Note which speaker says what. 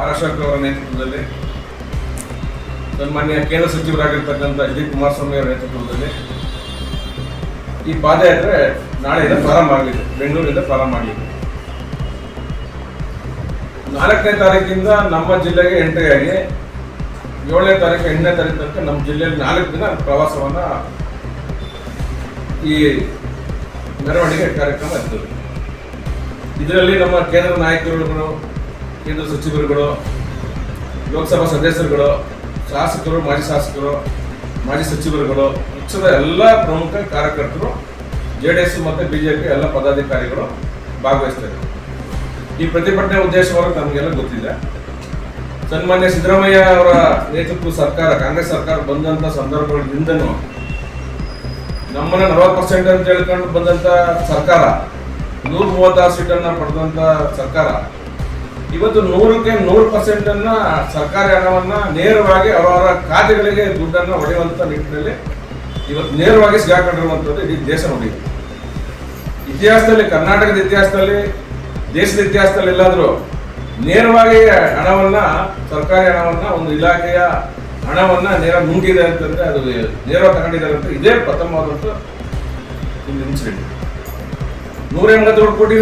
Speaker 1: ಮಹಾರಾಷ್ಟ್ರ ನೇತೃತ್ವದಲ್ಲಿ ಸನ್ಮಾನ್ಯ ಕೇಂದ್ರ ಸಚಿವರಾಗಿರ್ತಕ್ಕಂಥ ಎಚ್ ಡಿ ಕುಮಾರಸ್ವಾಮಿ ಅವರ ನೇತೃತ್ವದಲ್ಲಿ ಈ ಪಾದಯಾತ್ರೆ ನಾಳೆಯಿಂದ ಪ್ರಾರಂಭ ಆಗಲಿದೆ. ಬೆಂಗಳೂರಿಂದ ಪ್ರಾರಂಭ ಆಗಲಿದೆ. ನಾಲ್ಕನೇ ತಾರೀಕಿಂದ ನಮ್ಮ ಜಿಲ್ಲೆಗೆ ಎಂಟ್ರಿ ಆಗಿ ಏಳನೇ ತಾರೀಕು, ಎಂಟನೇ ತಾರೀಕು ತನಕ ನಮ್ಮ ಜಿಲ್ಲೆಯಲ್ಲಿ ನಾಲ್ಕು ದಿನ ಪ್ರವಾಸವನ್ನ ಈ ಮೆರವಣಿಗೆ ಕಾರ್ಯಕ್ರಮ ಇರ್ತದೆ. ಇದರಲ್ಲಿ ನಮ್ಮ ಕೇಂದ್ರ ನಾಯಕರುಗಳು ಕೇಂದ್ರ ಸಚಿವರುಗಳು, ಲೋಕಸಭಾ ಸದಸ್ಯರುಗಳು, ಶಾಸಕರು, ಮಾಜಿ ಶಾಸಕರು, ಮಾಜಿ ಸಚಿವರುಗಳು, ಪಕ್ಷದ ಎಲ್ಲ ಪ್ರಮುಖ ಕಾರ್ಯಕರ್ತರು ಜೆ ಡಿ ಎಸ್ ಮತ್ತು ಬಿಜೆಪಿ ಎಲ್ಲ ಪದಾಧಿಕಾರಿಗಳು ಭಾಗವಹಿಸ್ತಾರೆ. ಈ ಪ್ರತಿಭಟನೆ ಉದ್ದೇಶವಾಗಿ ನಮಗೆಲ್ಲ ಗೊತ್ತಿದೆ. ಸನ್ಮಾನ್ಯ ಸಿದ್ದರಾಮಯ್ಯ ಅವರ ನೇತೃತ್ವ ಸರ್ಕಾರ, ಕಾಂಗ್ರೆಸ್ ಸರ್ಕಾರ ಬಂದಂಥ ಸಂದರ್ಭಗಳಿಂದನೂ ನಮ್ಮನ್ನು ನಲವತ್ತು ಪರ್ಸೆಂಟ್ ಅಂತ ಹೇಳ್ಕೊಂಡು ಬಂದಂಥ ಸರ್ಕಾರ ನೂರ ಮೂವತ್ತಾರು ಸೀಟನ್ನು ಪಡೆದಂಥ ಸರ್ಕಾರ ಇವತ್ತು ನೂರಕ್ಕೆ ನೂರು ಪರ್ಸೆಂಟ್ ಅನ್ನ ಸರ್ಕಾರಿ ಹಣವನ್ನ ನೇರವಾಗಿ ಅವರವರ ಖಾತೆಗಳಿಗೆ ದುಡ್ಡನ್ನ ಹೊಡೆಯುವಂತ ನಿಟ್ಟಿನಲ್ಲಿ ಇವತ್ತು ನೇರವಾಗಿ ಸಿಗಾಕೊಂಡಿರುವಂಥದ್ದು ಇಡೀ ದೇಶ ನೋಡಿದೆ. ಇತಿಹಾಸದಲ್ಲಿ, ಕರ್ನಾಟಕದ ಇತಿಹಾಸದಲ್ಲಿ, ದೇಶದ ಇತಿಹಾಸದಲ್ಲಿ ಎಲ್ಲಾದರೂ ನೇರವಾಗಿ ಹಣವನ್ನ, ಸರ್ಕಾರಿ ಹಣವನ್ನ, ಒಂದು ಇಲಾಖೆಯ ಹಣವನ್ನ ನೇರ ನುಂಗಿದೆ ಅಂತಂದ್ರೆ ಅದು ನೇರ ತಗೊಂಡಿದ್ದಾರೆ ಅಂತ ಇದೇ ಪ್ರಥಮವಾದಂತ ಒಂದು ಇನ್ಸಿಡೆಂಟ್. ನೂರ ಎಂಬತ್ತೇಳು ಕೋಟಿ